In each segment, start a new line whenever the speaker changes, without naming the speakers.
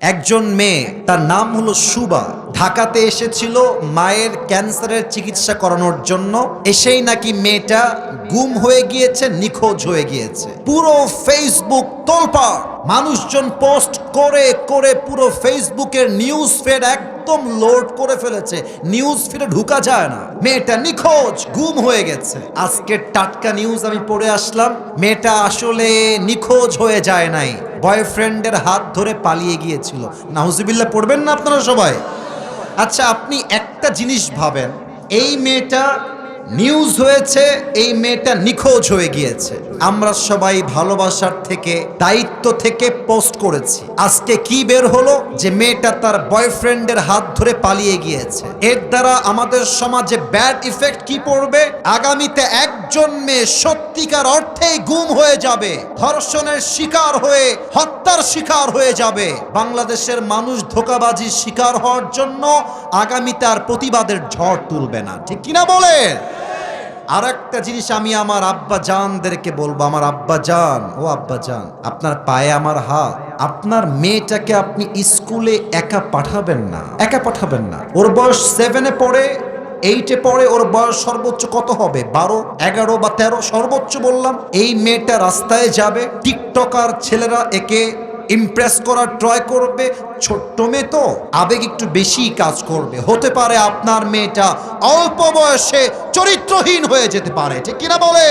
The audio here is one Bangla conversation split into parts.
একজন মেয়ে, তার নাম হলো সুবা। ঢাকাতে এসেছিল মায়ের ক্যান্সারের চিকিৎসা করানোর জন্য। এসেই নাকি মেয়েটা গুম হয়ে গিয়েছে, নিখোঁজ হয়ে গিয়েছে। পুরো ফেসবুক তোলপাড়। মানুষজন পোস্ট করে করে পুরো ফেসবুকের নিউজ ফেড একদম লোড করে ফেলেছে। নিউজ ফিডে ঢুকা যায় না। মেয়েটা নিখোঁজ, গুম হয়ে গেছে। আজকে টাটকা নিউজ আমি পড়ে আসলাম। মেয়েটা আসলে নিখোঁজ হয়ে যায় নাই। বয়ফ্রেন্ডের হাত ধরে পালিয়ে গিয়েছিল। নাহুজিবিল্লাহ পড়বেন না আপনারা সবাই? আচ্ছা আপনি একটা জিনিস ভাবেন, এই মেয়েটা নিউজ হয়েছে, এই মেয়েটা নিখোঁজ হয়ে গিয়েছে। আমরা সবাই ভালোবাসার থেকে, দায়িত্ব থেকে পোস্ট করেছি। আজকে কি বের হলো? যে মেয়েটা তার বয়ফ্রেন্ডের হাত ধরে পালিয়ে গিয়েছে। এর দ্বারা আমাদের সমাজে ব্যাড ইফেক্ট কি পড়বে? আগামীতে একজন মেয়ে সত্যিকার অর্থেই গুম হয়ে যাবে। ধর্ষণের শিকার হয়ে, হত্যার শিকার হয়ে যাবে। বাংলাদেশের মানুষ ধোকাবাজির শিকার হওয়ার জন্য আগামীতে আর প্রতিবাদের ঝড় তুলবে না। ঠিক কিনা বলে আর একটা জিনিস আমি আমার আব্বা জানদেরকে বলব, আমার আব্বা জান, ও আব্বা জান, আপনার পায়ে আমার হাত, আপনার মেয়েটাকে আপনি স্কুলে একা পাঠাবেন না, একা পাঠাবেন না। ওর বয়স সেভেনে পড়ে এইটে পড়ে, ওর বয়স সর্বোচ্চ কত হবে? বারো, এগারো বা তেরো, সর্বোচ্চ বললাম। এই মেয়েটা রাস্তায় যাবে, টিকটকার ছেলেরা একে ইমপ্রেস করার ট্রয় করবে। ছোট্ট মেয়ে তো, আবেগ একটু বেশি কাজ করবে। হতে পারে আপনার মেয়েটা অল্প বয়সে চরিত্রহীন হয়ে যেতে পারে। ঠিক কিনা বলে?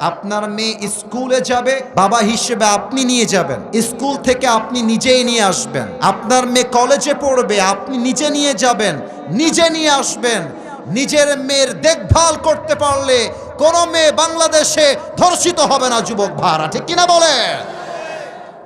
আপনার মেয়ে স্কুলে যাবে, বাবা হিসেবে আপনি নিয়ে যাবেন। স্কুল থেকে আপনি নিজেই নিয়ে আসবেন। আপনার মেয়ে কলেজে পড়বে, আপনি নিজে নিয়ে যাবেন, নিজে নিয়ে আসবেন। নিজের মেয়ের দেখভাল করতে পারলে কোনো মেয়ে বাংলাদেশে ধর্ষিত হবে না, যুবক ভাড়া ঠিক কিনা বলে?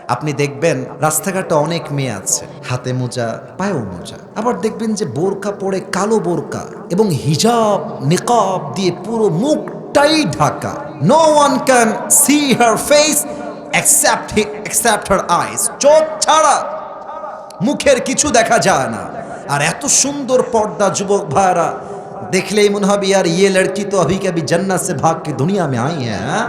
আপনি দেখবেন রাস্তাঘাটে অনেক মেয়ে আছে। হাতে মোজা, পায়েও মোজা। আবার দেখবেন যে বোরকা পরে কালো বোরকা এবং হিজাব, নিকাব দিয়ে পুরো মুখটাই Dhaka. No one can see her face accept accept her eyes চোখ ছাড়া মুখের কিছু দেখা যায় না। আর এত সুন্দর পর্দা যুবক ভাইরা, দেখলেই মনে হবে আর ইয়ে লড়কি তো অভি কবি জন্না ভাগকে ভাগ দুনিয়া মে আই হ্যাঁ?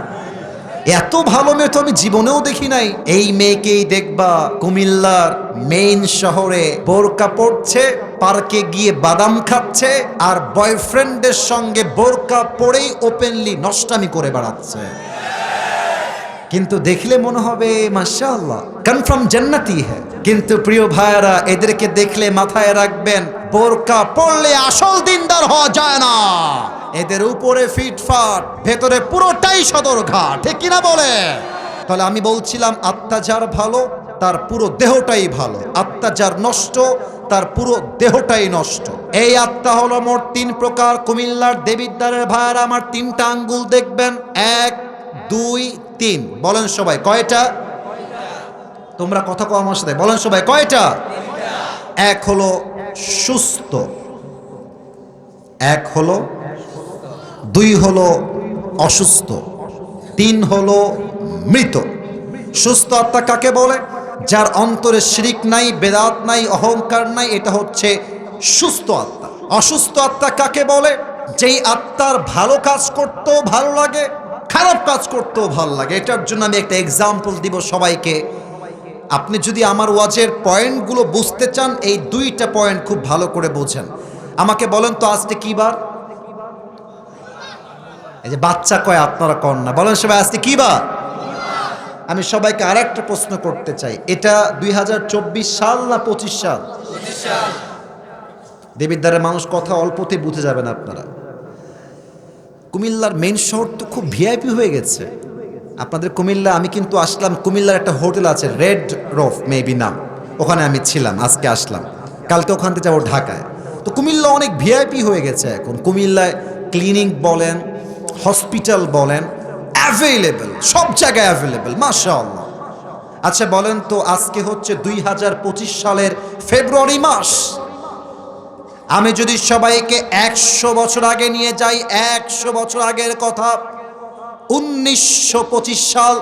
এত ভালো মেয়ে তো আমি জীবনেও দেখি নাই। এই মেয়েকেই দেখবা কুমিল্লার মেইন শহরে বোরকা পড়ছে পার্কে গিয়ে বাদাম খাচ্ছে আর বয়ফ্রেন্ডের সঙ্গে বোরকা পরেই ওপেনলি নষ্টামি করে বেড়াচ্ছে। কিন্তু দেখলে মনে হবে, মাশাআল্লাহ কনফার্ম জান্নাতি হ্যাঁ। কিন্তু প্রিয় ভাইয়ারা, এদেরকে দেখলে মাথায় রাখবেন, বোরকা পড়লে আসল দিনদার হওয়া যায় না। এদের উপরে ফিটফাট, ভেতরে পুরোটাই সদর ঘাট ঠিক কিনা বলে? তাহলে আমি বলছিলাম আত্মা যার ভালো, তার পুরো দেহটাই ভালো। আত্মা যার নষ্ট, তার পুরো দেহটাই নষ্ট। এই আত্মা হলো মোট তিন প্রকার। কুমিল্লার দেবিদ্বারের ভাইয়ারা আমার তিনটা আঙ্গুল দেখবেন। এক, দুই, তিন। বলেন সবাই, কয়টা? তোমরা কথা কম আমার সাথে। বলেন সবাই, কয়টা? এক হলো সুস্থ। এক হলো দুই হলো অসুস্থ। তিন হলো মৃত। সুস্থ আত্মা কাকে বলে? যার অন্তরে শিরিক নাই, বেদাত নাই, অহংকার নাই, এটা হচ্ছে সুস্থ আত্মা। অসুস্থ আত্মা কাকে বলে? যেই আত্মার ভালো কাজ করতেও ভালো লাগে, খারাপ কাজ করতেও ভালো লাগে। এটার জন্য আমি একটা এক্সাম্পল দিব সবাইকে। আপনি যদি আমার ওয়াজের পয়েন্টগুলো বুঝতে চান, এই দুইটা পয়েন্ট খুব ভালো করে বোঝেন। আমাকে বলেন তো আজকে কি বার? এই যে বাচ্চা কয় আপনারা কন না। বলেন সবাই, আজকে কি বার? আমি সবাইকে আর একটা প্রশ্ন করতে চাই। এটা দুই হাজার চব্বিশ সাল না পঁচিশ সাল? দেবীর দেবিদ্বারের মানুষ কথা অল্পতে বুঝে যাবেন আপনারা। কুমিল্লার মেন শহর তো খুব ভিআইপি হয়ে গেছে। আপনাদের কুমিল্লা, আমি কিন্তু আসলাম, কুমিল্লার একটা হোটেল আছে রেড রফ মেবি নাম। ওখানে আমি ছিলাম, আজকে আসলাম। কালকে ওখান থেকে যাব ঢাকায়। তো কুমিল্লা অনেক ভিআইপি হয়ে গেছে এখন। কুমিল্লায় ক্লিনিক বলেন হসপিটাল বলেন অ্যাভেলেবেল সব জায়গায় অ্যাভেলেবেল মাশাআল্লাহ। আচ্ছা বলেন তো, আজকে হচ্ছে দুই হাজার পঁচিশ সালের ফেব্রুয়ারি মাস। আমি যদি সবাইকে একশো বছর আগে নিয়ে যাই, একশো বছর আগের কথা উনিশশো পঁচিশ সাল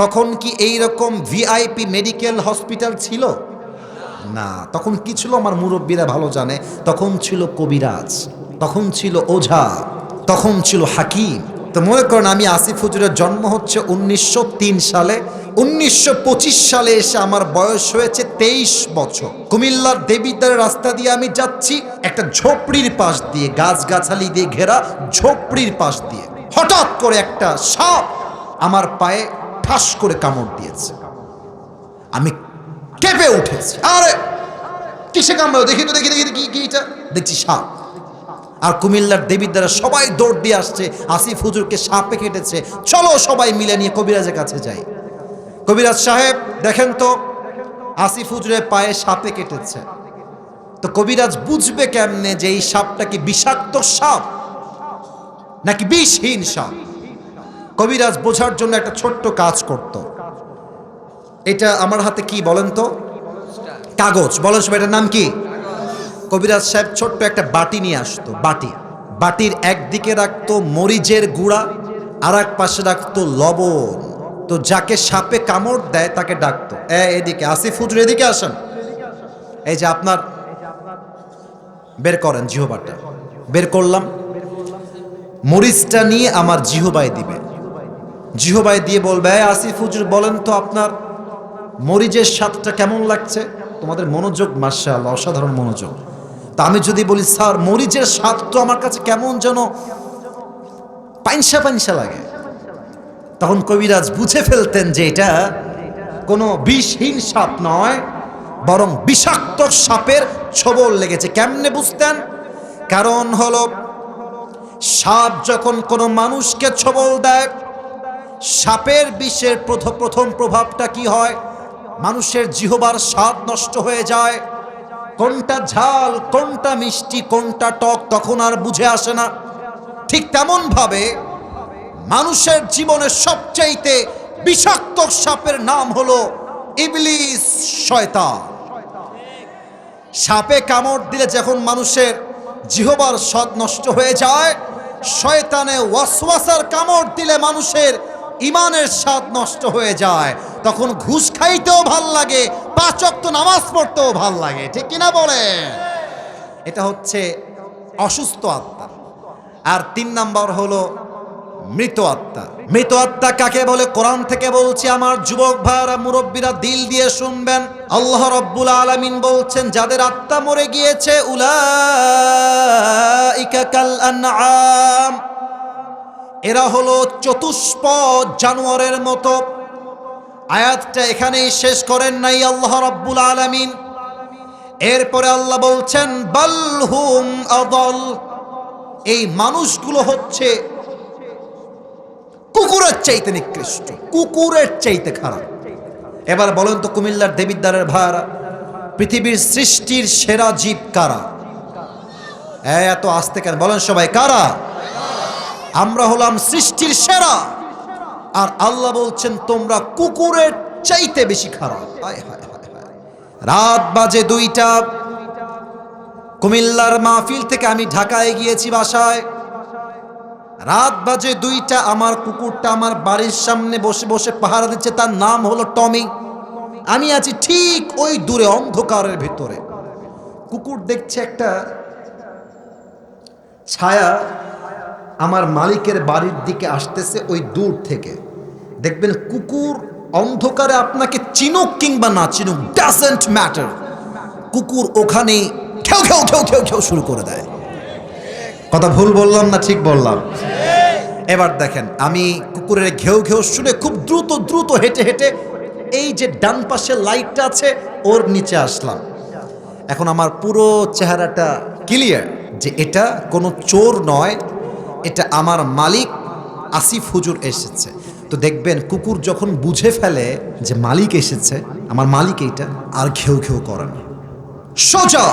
তখন কি এই রকম ভিআইপি মেডিকেল হসপিটাল ছিল? না, তখন কি ছিল আমার মুরব্বীরা ভালো জানে? তখন ছিল কবিরাজ, তখন ছিল ওঝা, তখন ছিল হাকিম। তো মনে করেন আমি আসিফ হুজুরের জন্ম হচ্ছে উনিশশো তিন সালে। উনিশশো পঁচিশ সালে এসে আমার বয়স হয়েছে তেইশ বছর। কুমিল্লার দেবিদ্বারের রাস্তা দিয়ে আমি যাচ্ছি, একটা ঝোপড়ির পাশ দিয়ে, গাছগাছালি দিয়ে ঘেরা ঝোপড়ির পাশ দিয়ে। হঠাৎ করে একটা সাপ আমার পায়ে ঠাস করে কামড় দিয়েছে। আমি কেঁপে উঠেছি। আরে কিসে কামড়াও? দেখি তো দেখি দেখি দেখি, কি কি এটা দেখছি সাপ। আর কুমিল্লার দেবীর দ্বারা সবাই দৌড় দিয়ে আসছে। আসিফ হুজুরকে সাপে কেটেছে। চলো সবাই মিলে নিয়ে কবিরাজের কাছে যাই। কবিরাজ সাহেব দেখেন তো আসিফ হুজুরের পায়ে সাপে কেটেছে। তো কবিরাজ বুঝবে কেমনে যে এই সাপটা কি বিষাক্ত সাপ? নাকি বিষহীন সাপ কবিরাজ বোঝার জন্য একটা ছোট্ট কাজ করত। এটা আমার হাতে কি বলেন তো? কাগজ। বলেন সবাই, এটার নাম কি? কবিরাজ সাহেব ছোট্ট একটা বাটি নিয়ে আসতো, বাটি। বাটির একদিকে রাখতো মরিচের গুঁড়া আর এক পাশে রাখতো লবণ। তো যাকে সাপে কামড় দেয়, তাকে ডাকতো। এ, এদিকে, আসিফ হুজুর, এদিকে আসেন। এই যে আপনার, বের করেন জিহবাটা বের করলাম। মরিচটা নিয়ে আমার জিহবায় দিবে। জিহবায় দিয়ে বলবে আসিফ হুজুর, বলেন তো আপনার মরিচের স্বাদটা কেমন লাগছে? তোমাদের মনোযোগ মার্শাল অসাধারণ মনোযোগ। তা আমি যদি বলি, স্যার, মরিচের স্বাদ তো আমার কাছে কেমন যেন পাইনসা পাইনসা লাগে। তখন কবিরাজ বুঝে ফেলতেন যে এটা কোনো বিষহীন সাপ নয়, বরং বিষাক্ত সাপের ছবল লেগেছে। কেমনে বুঝতেন? কারণ হলো সাপ যখন কোনো মানুষকে ছবল দেয়, সাপের বিষের প্রথম প্রথম প্রভাবটা কি হয়? মানুষের জিহবার স্বাদ নষ্ট হয়ে যায়। কোনটা ঝাল, কোনটা মিষ্টি, কোনটা টক তখন আর বুঝে আসে না। ঠিক তেমন ভাবে মানুষের জীবনের সবচাইতে বিষাক্ত সাপের নাম হলো ইবলিস, শয়তান। সাপে কামড় দিলে যখন মানুষের জিহবার স্বাদ নষ্ট হয়ে যায়। শয়তানে ওয়াসওয়াসার কামড় দিলে মানুষের ইমানের স্বাদ নষ্ট হয়ে যায়। তখন ঘুষ খাইতেও ভালো লাগে, পাঁচ ওয়াক্ত নামাজ পড়তেও ভালো লাগে। ঠিক কিনা বলে? এটা হচ্ছে অসুস্থ আত্মা। আর তিন নাম্বার হলো মৃত আত্মা। মৃত আত্মা কাকে বলে? কোরআন থেকে বলছি, আমার যুবক ভাইরা মুরব্বীরা দিল দিয়ে শুনবেন। আল্লাহ রব্বুল আলামিন বলছেন, যাদের আত্মা মরে গিয়েছে আনআম। এরা হলো চতুষ্প জানোয়ারের মতো। আয়াতটা এখানেই শেষ করেন নাই আল্লাহ রব্বুল আলামিন। এরপরে আল্লাহ বলছেন বালহুম আদল। এই মানুষগুলো হচ্ছে কুকুরের চাইতে নিকৃষ্ট, কুকুরের চাইতে খারাপ। এবার বলেন তো কুমিল্লার দেবিদ্বারের ভাড়া পৃথিবীর সৃষ্টির সেরা জীব কারা? এই এত আসতে কেন? বলেন সবাই, কারা? আমরা হলাম সৃষ্টির সেরা। আর আল্লাহ বলছেন, তোমরা কুকুরের চাইতে বেশি খারাপ হায় হায় হায় হায়। রাত বাজে দুইটা। কুমিল্লার মাহফিল থেকে আমি ঢাকায় গিয়েছি বাসায়। রাত বাজে দুইটা, আমার কুকুরটা আমার বাড়ির সামনে বসে বসে পাহারা দিচ্ছে, তার নাম হলো টমি। আমি আছি ঠিক ওই দূরে, অন্ধকারের ভিতরে। কুকুর দেখছে একটা ছায়া আমার মালিকের বাড়ির দিকে আসতেছে ওই দূর থেকে। দেখবেন কুকুর অন্ধকারে আপনাকে চিনুক কিংবা না চিনুক ডাজেন্ট ম্যাটার কুকুর ওখানে খেউ খেউ খেউ খেউ খেউ শুরু করে দেয়। কথা ভুল বললাম না ঠিক বললাম? এবার দেখেন, আমি কুকুরের ঘেউ ঘেউ শুনে খুব দ্রুত দ্রুত হেঁটে হেঁটে এই যে ডান পাশে লাইটটা আছে, ওর নিচে আসলাম। এখন আমার পুরো চেহারাটা ক্লিয়ার যে এটা কোনো চোর নয়, এটা আমার মালিক আসিফ হুজুর এসেছে। তো দেখবেন, কুকুর যখন বুঝে ফেলে যে মালিক এসেছে, আমার মালিক এইটা আর ঘেউ ঘেউ করে না। সোজা!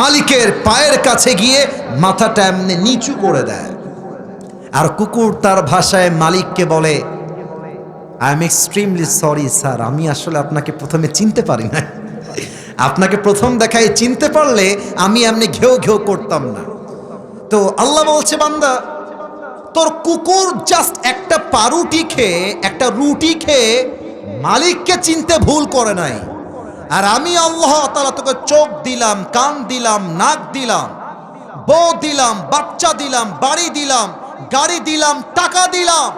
মালিকের পায়ের কাছে গিয়ে মাথাটা এমনি নিচু করে দেয়। আর কুকুর তার ভাষায় মালিককে বলে I am extremely sorry sir আমি আসলে আপনাকে প্রথমে চিনতে পারি না আপনাকে প্রথম দেখায় চিনতে পারলে আমি এমনি ঘেউ ঘেউ করতাম না। তো আল্লাহ বলছে, বান্দা, তোর কুকুর জাস্ট একটা পারুটি খেয়ে, একটা রুটি খেয়ে মালিককে চিনতে ভুল করে নাই। আর আমি আল্লাহ তালা তোকে চোখ দিলাম, কান দিলাম, নাক দিলাম, বউ দিলাম, বাচ্চা দিলাম, বাড়ি দিলাম গাড়ি দিলাম, টাকা দিলাম।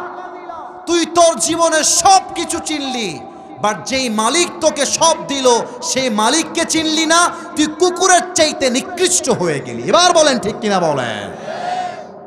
তুই তোর জীবনে সব কিছু চিনলি বাট যেই মালিক তোকে সব দিল, সেই মালিককে চিনলি না, তুই কুকুরের চাইতে নিকৃষ্ট হয়ে গেলি। এবার বলেন ঠিক কিনা বলেন।